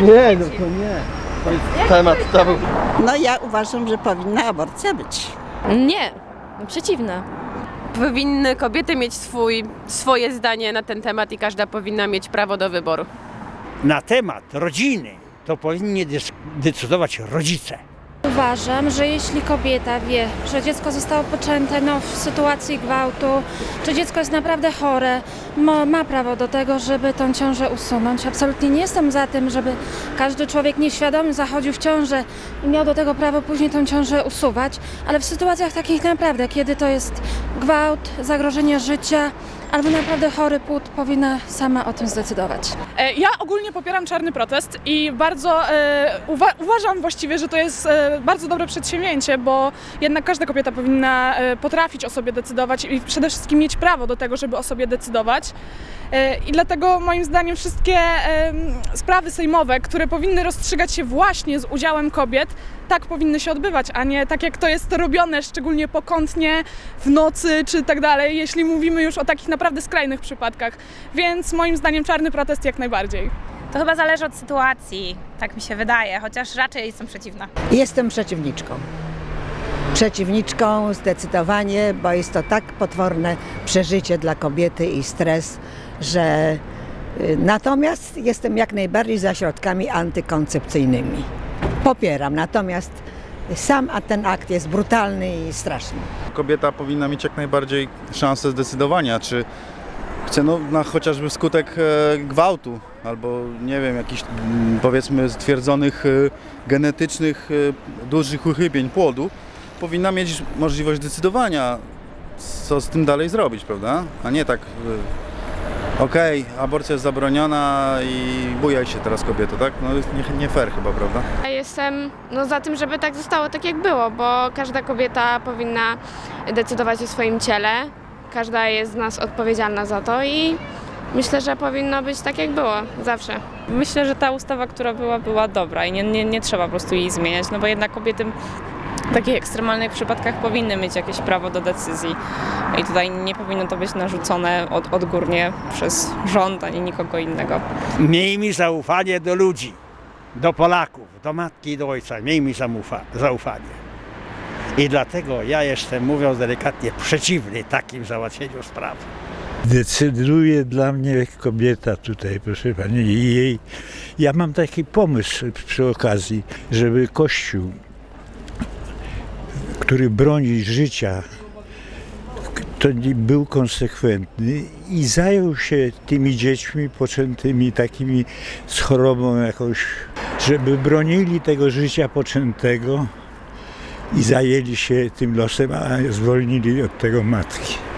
Nie, no to nie. To jest temat tabu. No ja uważam, że powinna aborcja być. Nie, przeciwne. Powinny kobiety mieć swój, swoje zdanie na ten temat i każda powinna mieć prawo do wyboru. na temat rodziny to powinni decydować rodzice. Uważam, że jeśli kobieta wie, że dziecko zostało poczęte no, w sytuacji gwałtu, czy dziecko jest naprawdę chore, ma, ma prawo do tego, żeby tą ciążę usunąć. Absolutnie nie jestem za tym, żeby każdy człowiek nieświadomy zachodził w ciążę i miał do tego prawo później tą ciążę usuwać, ale w sytuacjach takich naprawdę, kiedy to jest gwałt, zagrożenie życia albo naprawdę chory płód, powinna sama o tym zdecydować. E, Ja ogólnie popieram czarny protest i bardzo e, uwa- uważam właściwie, że to jest e, bardzo dobre przedsięwzięcie, bo jednak każda kobieta powinna e, potrafić o sobie decydować i przede wszystkim mieć prawo do tego, żeby o sobie decydować. E, I dlatego moim zdaniem wszystkie em, sprawy sejmowe, które powinny rozstrzygać się właśnie z udziałem kobiet, tak powinny się odbywać, a nie tak jak to jest robione, szczególnie pokątnie, w nocy czy tak dalej, jeśli mówimy już o takich naprawdę skrajnych przypadkach. Więc moim zdaniem czarny protest jak najbardziej. To chyba zależy od sytuacji, tak mi się wydaje, chociaż raczej jestem przeciwna. Jestem przeciwniczką. Przeciwniczką zdecydowanie, bo jest to tak potworne przeżycie dla kobiety i stres, że y, natomiast jestem jak najbardziej za środkami antykoncepcyjnymi. Popieram, natomiast sam ten akt jest brutalny i straszny. kobieta powinna mieć jak najbardziej szansę zdecydowania, czy chce no, na chociażby skutek e, gwałtu albo nie wiem, jakichś mm, powiedzmy stwierdzonych e, genetycznych e, dużych uchybień płodu, powinna mieć możliwość decydowania, co z tym dalej zrobić, prawda? A nie tak, okej, aborcja jest zabroniona i bujaj się teraz kobieto, tak? No jest nie, nie fair chyba, prawda? Ja jestem no, za tym, żeby tak zostało tak jak było, bo każda kobieta powinna decydować o swoim ciele. Każda jest z nas odpowiedzialna za to i myślę, że powinno być tak jak było zawsze. Myślę, że ta ustawa, która była, była dobra i nie, nie, nie trzeba po prostu jej zmieniać, no bo jednak kobiety w takich ekstremalnych przypadkach powinny mieć jakieś prawo do decyzji i tutaj nie powinno to być narzucone od, odgórnie przez rząd ani nikogo innego. Miejmy zaufanie do ludzi, do Polaków, do matki i do ojca. Miejmy zaufa- zaufanie. I dlatego ja jestem, mówiąc delikatnie, przeciwny takim załatwieniu sprawy. Decyduje dla mnie kobieta tutaj, proszę pani. I jej, ja mam taki pomysł przy okazji, żeby Kościół, który broni życia, to był konsekwentny i zajął się tymi dziećmi poczętymi takimi z chorobą jakąś, żeby bronili tego życia poczętego i zajęli się tym losem, a zwolnili od tego matki.